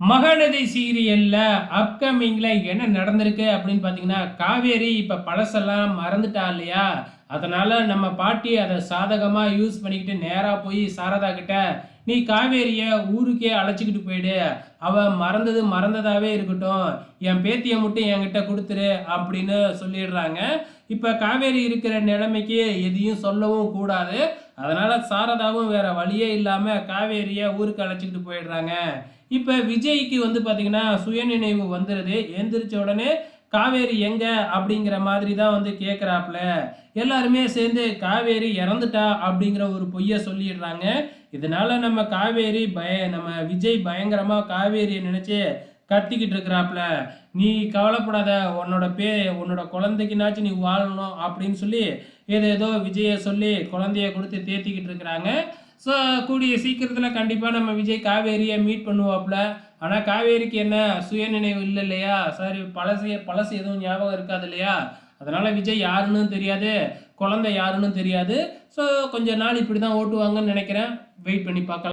மகாநதி சீரியல்ல அப்கமிங்ல என்ன நடந்திருக்கு அப்படின்னு பார்த்தீங்கன்னா காவேரி இப்ப பழசெல்லாம் மறந்துட்டா இல்லையா? அதனால நம்ம பாட்டி அதை சாதகமா யூஸ் பண்ணிக்கிட்டு நேரா போய் சாரதா கிட்ட நீ காவேரிய ஊருக்கே அழைச்சிக்கிட்டு போயிடு. அவ மறந்தது மறந்ததாவே இருக்கட்டும். என் பேத்தியை மட்டும் என்கிட்ட கொடுத்துரு அப்படின்னு சொல்லிடுறாங்க. இப்ப காவேரி இருக்கிற நிலைமைக்கு எதையும் சொல்லவும் கூடாது. அதனால் சாரதாவும் வேறு வழியே இல்லாமல் காவேரியை ஊருக்கு அழைச்சிக்கிட்டு போயிடுறாங்க. இப்போ விஜய்க்கு வந்து பார்த்திங்கன்னா சுயநினைவு வந்துடுது எந்திரிச்ச உடனே காவேரி எங்க அப்படிங்கிற மாதிரி தான் வந்து கேட்குறாப்புல எல்லாருமே சேர்ந்து காவேரி இறந்துட்டா அப்படிங்கிற ஒரு பொய்யை சொல்லிடுறாங்க. இதனால நம்ம காவேரி பய நம்ம விஜய் பயங்கரமாக காவேரியை நினச்சி கத்திக்கிட்டு இருக்கிறாப்புல நீ கவலைப்படாத உன்னோட பே உன்னோட குழந்தைக்குனாச்சும் நீ வாழணும் அப்படின்னு சொல்லி ஏதோ ஏதோ விஜயை சொல்லி குழந்தைய கொடுத்து தேத்திக்கிட்டு இருக்கிறாங்க. ஸோ கூடிய சீக்கிரத்தில் கண்டிப்பாக நம்ம விஜய் காவேரியை மீட் பண்ணுவாப்புல ஆனால் காவேரிக்கு என்ன சுயநினைவு இல்லை இல்லையா? சாரி பழசு பழசு எதுவும் ஞாபகம் இருக்காது இல்லையா? அதனால் விஜய் யாருன்னு தெரியாது குழந்தை யாருன்னு தெரியாது. ஸோ கொஞ்சம் நாள் இப்படி தான் ஓட்டுவாங்கன்னு நினைக்கிறேன். வெயிட் பண்ணி பார்க்கலாம்.